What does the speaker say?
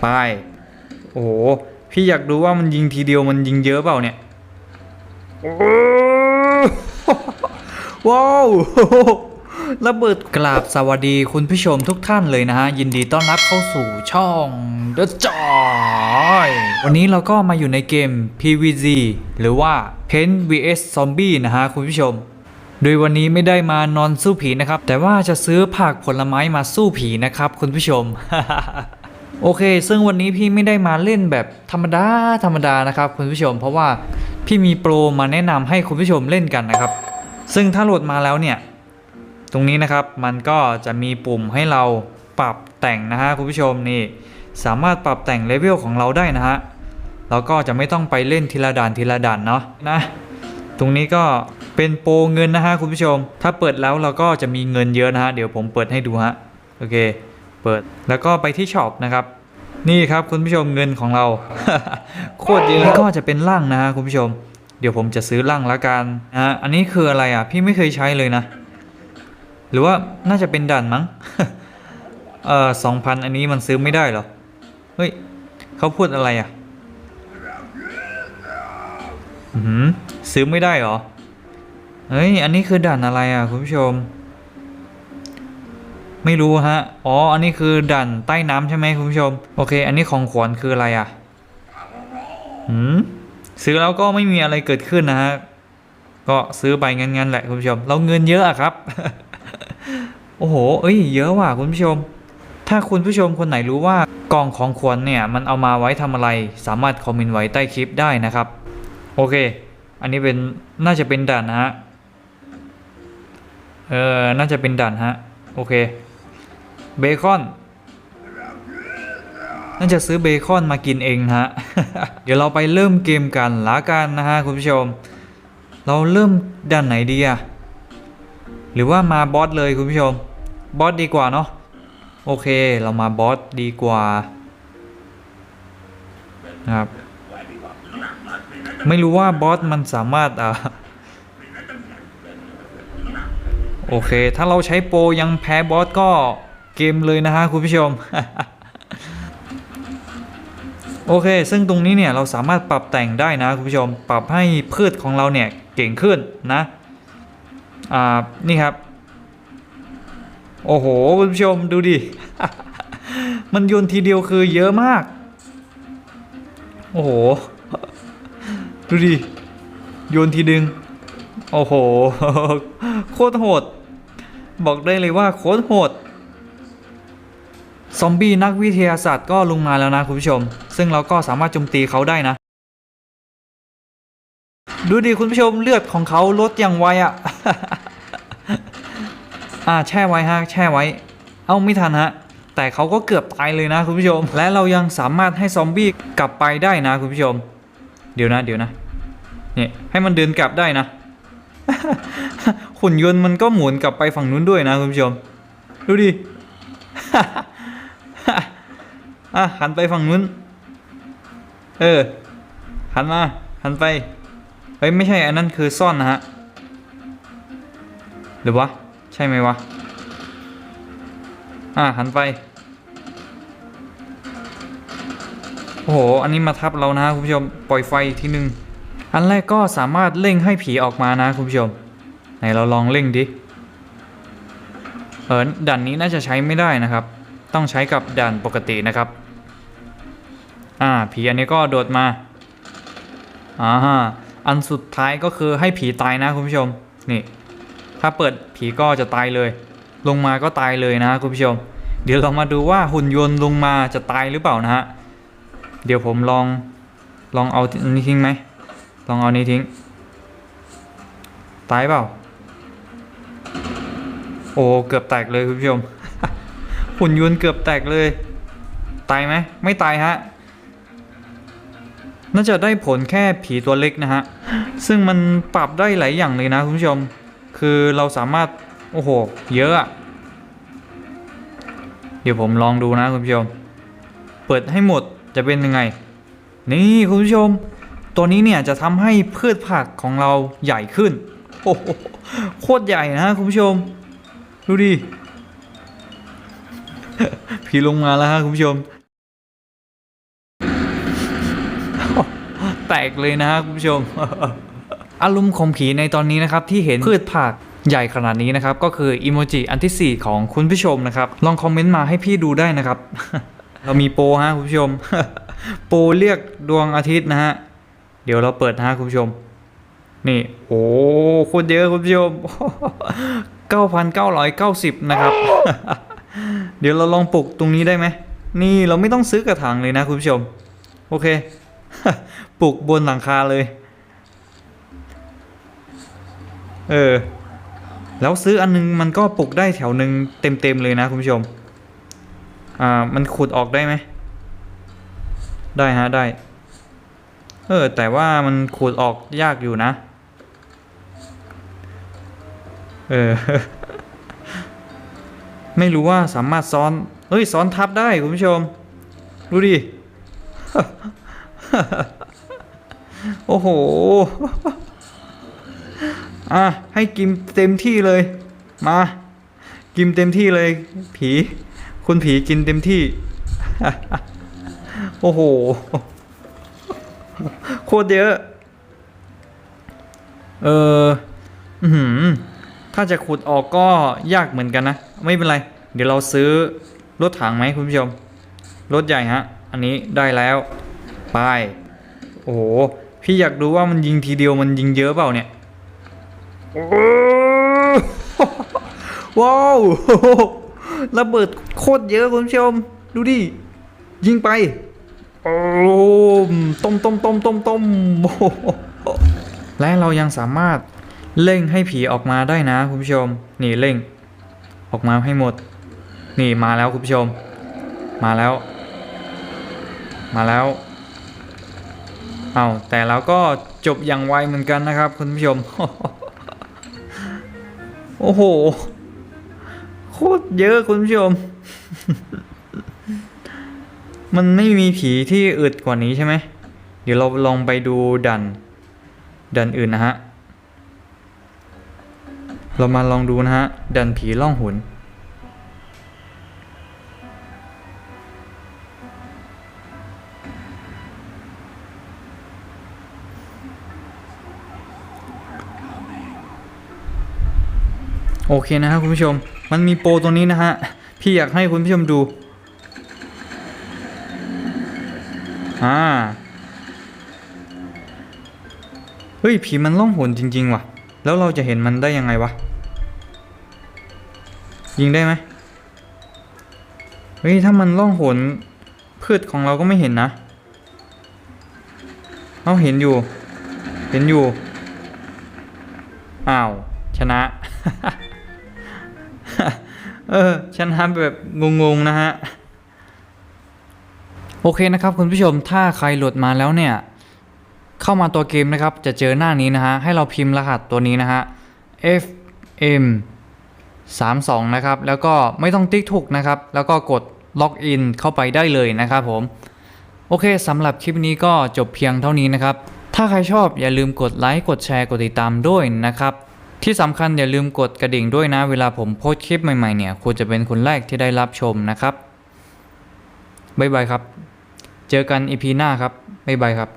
ไปโอ้โห พี่อยากดูว่ามันยิงทีเดียวมันยิงเยอะเปล่าเนี่ยว้าวระเบิดกราบสวัสดีคุณผู้ชมทุกท่านเลยนะฮะ ยินดีต้อนรับเข้าสู่ช่อง The Joy วันนี้เราก็มาอยู่ในเกม PVZ หรือว่า Paint vs Zombie นะฮะ คุณผู้ชม โดยวันนี้ไม่ได้มานอนสู้ผีนะครับ แต่ว่าจะซื้อผักผลไม้มาสู้ผีนะครับ คุณผู้ชม โอเค ซึ่งวันนี้พี่ไม่ได้มาเล่นแบบธรรมดาธรรมดานะครับคุณผู้ชม เพราะว่าพี่มีโปรมาแนะนำให้คุณผู้ชมเล่นกันนะครับ ซึ่งถ้าโหลดมาแล้วเนี่ย ตรงนี้นะครับมันก็จะมีปุ่มให้เราปรับแต่งนะฮะคุณผู้ชมนี่สามารถปรับแต่งเลเวลของเราได้นะฮะเราก็จะไม่ต้องไปเล่นทีละด่านทีละด่านเนาะนะตรงนี้ก็เป็นโปรเงินนะฮะคุณผู้ชม ถ้าเปิดแล้วเราก็จะมีเงินเยอะนะฮะเดี๋ยวผมเปิดให้ดูฮะโอเค เปิด แล้วก็ไปที่ช็อปนะครับ นี่ครับคุณผู้ชมเงินของเรา โคตรเยอะก็จะเป็นร่างนะฮะคุณผู้ชม เดี๋ยวผมจะซื้อร่างละกันนะฮะอันนี้คืออะไรอะ พี่ไม่เคยใช้เลยนะ หรือว่าน่าจะเป็นด่านมั้ง เออสองพันอันนี้มันซื้อไม่ได้หรอ เฮ้ยเขาพูดอะไรอะอือหือซื้อไม่ได้เหรอ เฮ้ย อันนี้คือด่านอะไรอะ คุณผู้ชม ไม่รู้ฮะ อ๋อ อันนี้คือด่านใต้น้ำใช่ไหมคุณผู้ชม โอเค อันนี้ของขวัญคืออะไรอะหืมซื้อแล้วก็ไม่มีอะไรเกิดขึ้นนะฮะ ก็ซื้อไปงั้นๆแหละคุณผู้ชม เราเงินเยอะอะครับ โอ้โห เอ้ย เยอะว่ะคุณผู้ชม ถ้าคุณผู้ชมคนไหนรู้ว่ากล่องของขวัญเนี่ย มันเอามาไว้ทำอะไร สามารถคอมเมนต์ไว้ใต้คลิปได้นะครับ โอเค อันนี้เป็นน่าจะเป็นด่านนะฮะ เออ น่าจะเป็นด่านฮะ โอเค เบคอนน่าจะซื้อเบคอนมากินเองฮะ เดี๋ยวเราไปเริ่มเกมกันละกันนะฮะคุณผู้ชม เราเริ่มด่านไหนดีอะหรือว่ามาบอสเลยคุณผู้ชม บอสดีกว่าเนาะ โอเคเรามาบอสดีกว่าครับ ไม่รู้ว่าบอสมันสามารถอ่าโอเค ถ้าเราใช้โปรยังแพ้บอสก็ เกมเลยนะฮะคุณผู้ชม โอเค ซึ่งตรงนี้เนี่ยเราสามารถปรับแต่งได้นะคุณผู้ชม ปรับให้พืชของเราเนี่ยเก่งขึ้นนะอ่านี่ครับ โอ้โหคุณผู้ชมดูดิ มันโยนทีเดียวคือเยอะมาก โอ้โห ดูดิ โยนทีดึง โอ้โห โคตรโหด บอกได้เลยว่าโคตรโหด ซอมบี้นักวิทยาศาสตร์ก็ลงมาแล้วนะคุณผู้ชม ซึ่งเราก็สามารถโจมตีเขาได้นะ ดูดิคุณผู้ชมเลือดของเขาลดอย่างไวอะอ่าแช่ไว้ฮะแช่ไว้ เอ้าไม่ทันฮะ แต่เขาก็เกือบตายเลยนะคุณผู้ชม และเรายังสามารถให้ซอมบี้กลับไปได้นะคุณผู้ชม เดี๋ยวนะเดี๋ยวนะเนี่ยให้มันเดินกลับได้นะหุ่นยนต์มันก็หมุนกลับไปฝั่งนู้นด้วยนะคุณผู้ชม ดูดิ อะหันไปฝั่งนู้น เออ หันมา หันไป เฮ้ย ไม่ใช่ อันนั้นคือซ่อนนะฮะ หรือวะ ใช่ไหมวะ อะหันไป โอ้โห อันนี้มาทับเรานะคุณผู้ชม ปล่อยไฟอีกทีนึงอันแรกก็สามารถเร่งให้ผีออกมานะคุณผู้ชม ไหนเราลองเร่งดิ เออด่านนี้น่าจะใช้ไม่ได้นะครับ ต้องใช้กับด่านปกตินะครับ อ่าผีอันนี้ก็โดดมาอ่าฮะอันสุดท้ายก็คือให้ผีตายนะคุณผู้ชมนี่ ถ้าเปิดผีก็จะตายเลย ลงมาก็ตายเลยนะคุณผู้ชม เดี๋ยวเรามาดูว่าหุ่นยนต์ลงมาจะตายหรือเปล่านะฮะเดี๋ยวผมลองลองเอาอนนี้ทิ้งไหมลองเอานี้ทิ้ง ตายเปล่า โอ้เกือบแตกเลยคุณผู้ชมหุ่นยนต์เกือบแตกเลย ตายไหมไม่ตายฮะ น่าจะได้ผลแค่ผีตัวเล็กนะฮะ ซึ่งมันปรับได้หลายอย่างเลยนะคุณผู้ชม คือเราสามารถ โอ้โห เยอะอะเดี๋ยวผมลองดูนะคุณผู้ชม เปิดให้หมดจะเป็นยังไง นี่คุณผู้ชม ตัวนี้เนี่ยจะทำให้พืชผักของเราใหญ่ขึ้น โอ้โห โคตรใหญ่นะคุณผู้ชม ดูดิผีลงมาแล้วฮะคุณผู้ชม แต กเลยนะฮะคุณผู้ชม อารมณ์ของผีในตอนนี้นะครับที่เห็นพืชผักใหญ่ขนาดนี้นะครับ ก็คืออีโมจิอันที่ 4 ของคุณผู้ชมนะครับ ลองคอมเมนต์มาให้พี่ดูได้นะครับ เรามีโปรฮะคุณผู้ชม โปรเรียกดวงอาทิตย์นะฮะ เดี๋ยวเราเปิดนะฮะคุณผู้ชม นี่ โอ้โคตรเยอะคุณผู้ชม 9,990 นะครับ เดี๋ยวเราลองปลูกตรงนี้ได้ไหม นี่เราไม่ต้องซื้อกระถางเลยนะคุณผู้ชม โอเค ปลูกบนหลังคาเลย เออ แล้วซื้ออันนึงมันก็ปลูกได้แถวหนึ่งเต็มๆเลยนะคุณผู้ชม อ่า มันขุดออกได้ไหม ได้ฮะ ได้ เออ แต่ว่ามันขูดออกยากอยู่นะ เออ ไม่รู้ว่าสามารถซ้อน เฮ้ย ซ้อนทับได้คุณผู้ชม ดูดิ โอ้โห อะ ให้กินเต็มที่เลย มา กินเต็มที่เลย ผี คุณผีกินเต็มที่ โอ้โห โคตรเยอะ เอออือหือถ้าจะขุดออกก็ยากเหมือนกันนะ ไม่เป็นไร เดี๋ยวเราซื้อรถถังไหมคุณผู้ชม รถใหญ่ฮะ อันนี้ได้แล้ว ไป โอ้โห พี่อยากดูว่ามันยิงทีเดียวมันยิงเยอะเปล่าเนี่ยโอ้โหว้าวระเบิดโคตรเยอะคุณผู้ชม ดูดิ ยิงไป โอ้มต้มต้มต้มต้มต้มโอ้โหและเรายังสามารถเร่งให้ผีออกมาได้นะคุณผู้ชม นี่เร่ง ออกมาให้หมด นี่มาแล้วคุณผู้ชม มาแล้ว มาแล้ว เอาแต่เราก็จบอย่างไวเหมือนกันนะครับ คุณผู้ชม โอ้โห โคตรเยอะคุณผู้ชม มันไม่มีผีที่อึดกว่านี้ใช่ไหม เดี๋ยวเราลองไปดูดัน ดันอื่นนะฮะ เรามาลองดูนะฮะ ดันผีล่องหุน โอเคนะฮะคุณผู้ชม มันมีโปรตัวนี้นะฮะ พี่อยากให้คุณผู้ชมดู อ่า เฮ้ย ผีมันล่องหนจริง ๆ ว่ะ แล้วเราจะเห็นมันได้ยังไงวะ ยิงได้ไหมเฮ้ย ถ้ามันล่องหนพืชของเราก็ไม่เห็นนะ เราเห็นอยู่ เห็นอยู่ อ้าว ชนะ เออชนะแบบงงๆนะฮะ โอเคนะครับคุณผู้ชมถ้าใครโหลดมาแล้วเนี่ย เข้ามาตัวเกมนะครับ จะเจอหน้านี้นะฮะ ให้เราพิมพ์รหัสตัวนี้นะฮะ FM 32 นะครับ แล้วก็ไม่ต้องติ๊กถูกนะครับ แล้วก็กดล็อกอินเข้าไปได้เลยนะครับผม โอเคสำหรับคลิปนี้ก็จบเพียงเท่านี้นะครับ ถ้าใครชอบอย่าลืมกดไลค์กดแชร์กดติดตามด้วยนะครับ ที่สำคัญอย่าลืมกดกระดิ่งด้วยนะ เวลาผมโพสคลิปใหม่ๆเนี่ยคุณจะเป็นคนแรกที่ได้รับชมนะครับบ๊ายบายครับ เจอกันอีพีหน้าครับบ๊ายบายครับ